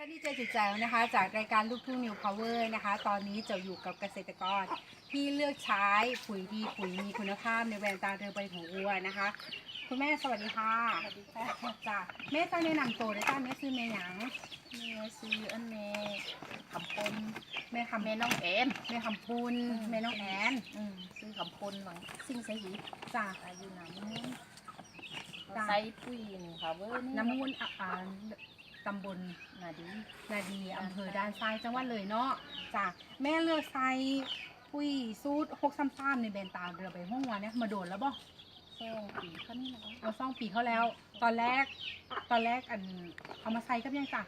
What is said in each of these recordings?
ฉันดีใจจุดใจนะคะ จากรายการลูกทุ่งนิวพาวเวอร์นะคะ ตอนนี้จะอยู่กับเกษตรกรที่เลือกใช้ปุ๋ยดีปุ๋ยมีคุณภาพในแวนตาเรือใบของอัวนะคะ คุณแม่สวัสดีค่ะสวัสดีค่ะจ้ะแม่จะแนะนำตัวด้วยจ้าแม่ซื้อแม่หยังแม่ซื้ออันแม่คำพลแม่คำแม่น้องแอนแม่คำพุนอืมแม่น้องแอนอืมซื้อคำพลหลังซิ่งใส่หีจ้ะอายุน้ำจ้ะใส่ปุ๋ยนี่ค่ะเว้ยน้ำมูลอะอ่า ตำบลนาดีนาดีอำเภอด้านซ้ายจังหวัดเลยเนาะจ้ะแม่เลือกใส่ปุ๋ยสูตรหกซ้ำๆในแบรนด์ตาเรือใบห้องวันเนี่ยมาโดนแล้วบ่แค่ปีขั้นนี้นะคะเราซ่องปีเขาแล้ว ตอนแรก ตอนแรกอันเอามาใส่กับยังจ้ะ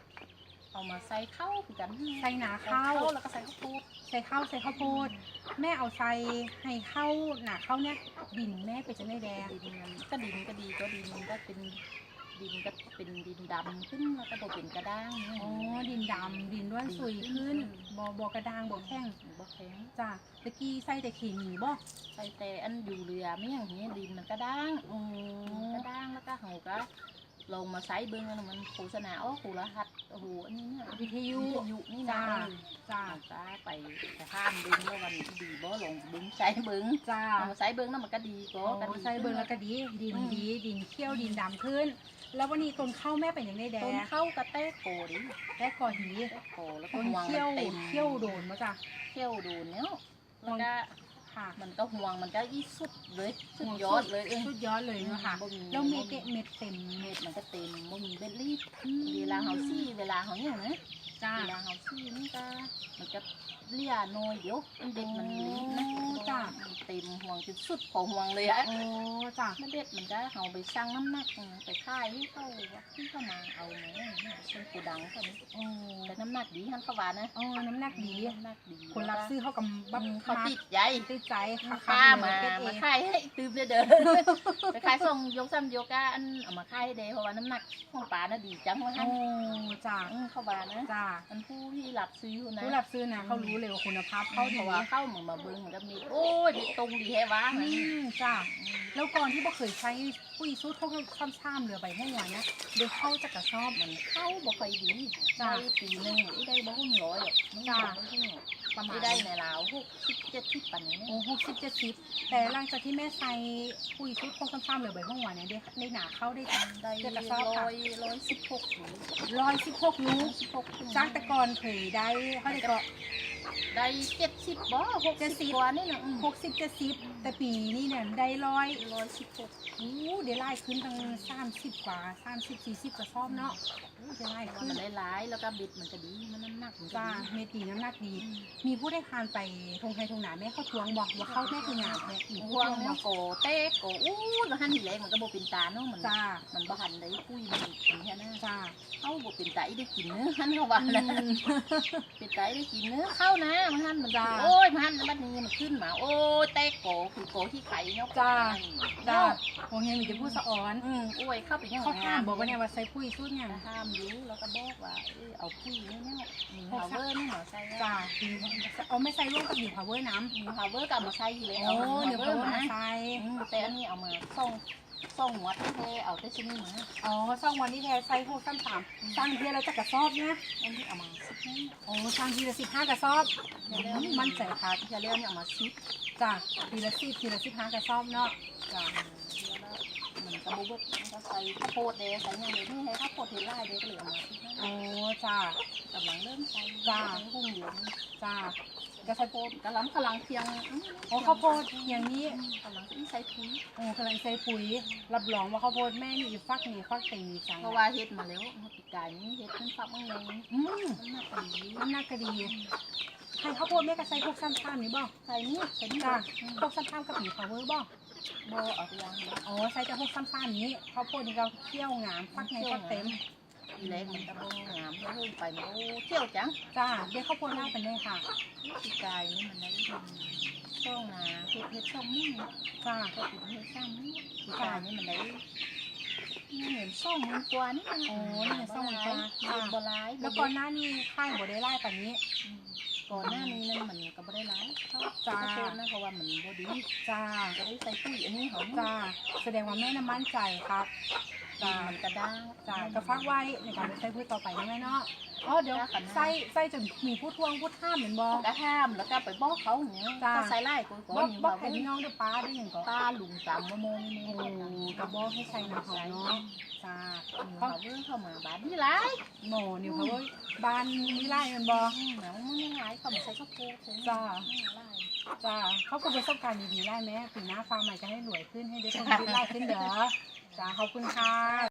เอามาใส่ข้าวคือกันใส่หนาข้าวแล้วก็ใส่ข้าวโพดใส่ข้าวใส่ข้าวโพดแม่เอาใส่ให้เข้าหนาเข้าเนี่ยดินแม่ไปจะไม่แดงดินมันก็ดินก็ดีก็ดินมันก็เป็น ดินก็เป็นดินดำขึ้นแล้วก็บอกเป็นกระด้างนี่อ๋อดินดำดินด้วนสุยขึ้นบอบอกระดางบอแข้งบ่แข็งจ้ะตะกี้ใส่แต่ขีหนีบ่ใส่แต่อันอยู่เรือไม่อย่างนี้ดินมันกระด้างอ๋อกระด้างแล้วก็เขาก็ลงมาใช้เบิ้งแล้วมันโฆษณาโอ้โหรหัสโอ้โหอันนี้เนี่ยวิทยุวิทยุนี่นะจ้าเออจ้ะเอาจ้าไปแต่ห้ามเบิ้งแล้วมันดีบ่ลงเบิ้งใช้เบิ้งจ้ะเอามาใช้เบิ้งแล้วมันก็ดีก็โอ้ก็ดีใส่เบิ่งแล้วก็ดีดินดีดินเขี้ยวดินดำขึ้น แล้ววันนี้ต้นข้าวแม่เป็นอย่างไรแดต้นงเข้ากระแตกโกดิแล้ก่อหีแตกโกแล้วก็ต้นห่วงเขี้ยวมันเต็มเขี้ยวโดนมาจ้ะเขี้ยวโดนเนี่ยแล้วก็ค่ะมันก็ห่วงมันก็อีสุดเลยสุดยอดเลยเออสุดยอดเลยเนาะค่ะบ่มี แล้วเม็ดเด็ดเม็ดเต็มเม็ดมันก็เต็มบ่มีเบ็ดรีบเวลาเฮาซี่เวลาเฮาเนี่ยนะ จ้า เวลาเขาซี่นี่ก็มันจะเลี่ยน้อยเดี๋ยวเด็ดมันลิ้นนะอ๋อจ้ะมันเต็มห่วงจุดสุดของห่วงเลยอะ โอ้จ้ามันเด็ดมันก็เอาไปชั่งน้ำหนักอืมไปค่ายให้เข้าที่เข้ามาเอาเนี่ยซึ่งกูดังเขานี่โอ้แต่น้ำหนักดีฮันเขาว่านะโอ้น้ำหนักดี น้ำหนักดีคนรับซื้อเขากับบับเขาติดใจติดใจค่ะค่ามาเก็บเอมางค่ายให้ตืมเด้อเด้อไปค่ายส่งยกซ้ำยกก้าอันเอามาค่ายให้เด้เพราะว่าน้ำหนักของปลาน่ะดีจังว่าฮัโอ้นจ้าอืมเขาว่านะจ้าอันผู้ที่รับซื้อนะผู้รับซื้อนะเขารู้เลยว่าคุณภาพเขาเขาเพดีราะว่าเข้าเหมือนมาเบิ้งเหมือนกับมีโอ้ยมีตรงดีแค่ว่าอืมจ้าแล้วก่อนที่บ่เคยใช้ปุ๋ยสูตรเขาซ้ำๆเหลือใบให้หวานนะเดี๋ยวเข้าจะกระสอบ มันเข้าบ่ค่อยดีจ้ะได้ปีหนึงไม่ได้บ่หุ้นร้อยหรอกไม่จ้ะได้บ่หุ้นหรอก ประมาไม่ณได้ในลาวหกสิบเจ็ดสิบปันนี้โอ้หกสิบเจ็ดสิบแต่หลังจากที่แม่ใส่ปุ๋ยสูตรเขาซ้ำๆเหลือใบให้หวานเนี่ยได้ได้หนาเข้าได้ได้เจ็ดกระสอบค่ะร้อยร้อยสิบหกหรือร้อยสิบหกลูร้อยกสิบหกจากแต่ก่อนเคยได้เท่าไหร่ก็ ได้เจ็ดสิบบ่หกเจ็ดสิสิบบกว่านี่นะหกสิบเจ็ดสิบแต่ปีนี้เนี่ยได้ร้อยร้อยสิบหกอู้ได้ไล่ขึ้นตั้งสามสิบกว่าสามสิบสี่สิบกระสอบเนาะอู้ได้ไล่มันขึ้นได้หลายแล้วก็บิดมันจะดีมันน้ำหนักมันจะจ้าดีเมตีน้ำหนักดีอืมมีผู้ได้ทานไปทงไทยทงหนาแม่เขาทวงบอกว่าเข้าแม่คืองานแม่อีกห่วงบเนี่อยกโกเต้โกอู้แล้วหันทีแรกมันก็บ่เป็นตาเนาะมันจ้ามันบ่หันได้คุยมันเป็นแค่นั้นจ้าเข้าบ่เป็นไตได้กินเนื้อหันเขาว่านะเป็นไตได้กินเนื้อเข้านะมันหันมันโอ้ยมันหันบัดนี้มันขึ้นมา โอ้ยแตกโกคือโกที่ไข่เนาะจ้าจ้าโอ้ยมีแต่ผู้สะออนอืมอ้วยเข้าไปยังเขาห้ามบอกว่าเนี่ยว่าใส่ปุ๋ยสูตรเนี่ยห้ามอยู่แล้วก็บอกว่าเอ้ยเอาคุยเนี่ยเนี่ยมีฮาวเวอร์นี่เหรอใช่จ้าเอาไม่ใส่ร่วมกับหนีพาวเวอร์น้ำมีฮาวเวอร์กับมาใช้อยู่เลยโอ้เอาเดี๋ยวฮาเขาวเวอร์มามาใส่อืมแต่อันนี้เอามาส่ง ส่งวัดแท้ๆเอาแต่ชิ้นนี้มาอ๋อสองวันนี้แท้ใส่พวกซ้ำสามสร้างเทียเราจะกระสอบเนี่ยอันนี้เอามาสิบนี่โอ้สร้างทีละสิบห้ากระสอบอย่าเรียกมั่นใจค่ะอย่าเรียกเนี่ยเอามาสิบจ้าทีละสิบทีละสิบห้ากระสอบเนาะจ้ามันกระบุกมันก็ใส่ข้าวโพดเดใส่ยังไงนี่ให้ข้าวโพดเทล่าเดก็เหลือมาสิบโอ้จ้ากำลังเริ่มใส่จ้าหุ้มอยู่จ้า กระใส่โพดกำลังกำลังเพียงโอ้ข้าวโพดอย่างนี้กำลังที่ใส่ปุ๋ยโอ้กำลังใส่ปุ๋ย รับรองว่าข้าวโพดแม่นี่อีฟักนี่ฟักเต็งนี่จังเพราะว่าเฮ็ดมาแล้วปีกายนี้เฮ็ดขึ้นฟักมั่งเลยอืมมันน่าดีน้ำหนักก็ดีให้ข้าวโพดแม่ก็ใส่พวกซ้ำๆนี่บ่ใส่นี่ใส่นี่จ้าอืมพวกซ้ำๆกับหมีพาวเวอร์บ่บ่เอาไปยางเลยอ๋อใส่แต่พวกซ้ำๆนี้ข้าวโพดนี่ก็เคี่ยวงามฟักในฟักเต็ม ทีแรกมันก็บ่งามแล้วเพิ่มไปมันโอ้เที่ยวจังจ้าเดี๋ยวข้าวโพดไล่ไปเลยค่ะปีกายนี่มันได้มันช่องนาเฮ็ดเฮ็ดช่องนี่จ้าก็ถึงเฮ็ดช่องนี่ปีกายนี่มันได้เงินซ่องหมื่นกว่านี่โอ้นี่เงินซ่องหมื่นกว่าเงินบ่หลายแล้วก่อนหน้านี้ค่ายบ่ได้ไล่แบบนี้อืมก่อนหน้านี้นั่นมันก็บ่ได้หลายเท่าจ้าโพดนะเพราะว่ามันบ่ดีจ้าก็ได้ใส่ปุ๋ยอันนี้เขาจ้าแสดงว่าแม่น้ำมั่นใจครับ กินมันกระด้างจ้าก็ฟักไว้ในการไปใช้พืชต่อไปนะแม่เนาะอ๋อเดี๋ยวจ้ากันนะไส้ไส้จะมีผู้ทวงผู้ท่ามเหมือนบอกระห้ามแล้วก็ไปบอกเขาอย่างเนี้ยจ้าก็ใส่ไล่กูก็บอกมีบอว่ากให้พี่น้องเด้อป้าได้อย่างก่อนป้าลุงตามมะม่วงนี่โอ้กระบอกให้ใช้น้ำหอมเนาะจ้าเขาเรื่องเข้ามาบ้านนี่ไรโหนิวเขาว่าบ้านวิไลแมันบอหนังมันยังไงเขาไม่ใส่ข้าวโพดจ้าไล่ จ้าเขาก็ประสบการณ์ดีๆได้ไหมปีหน้าฟาร์มใหม่จะให้รวยขึ้นให้ได้ผลผลิตได้ขึ้นเด้อจ้าขอบคุณค่ะ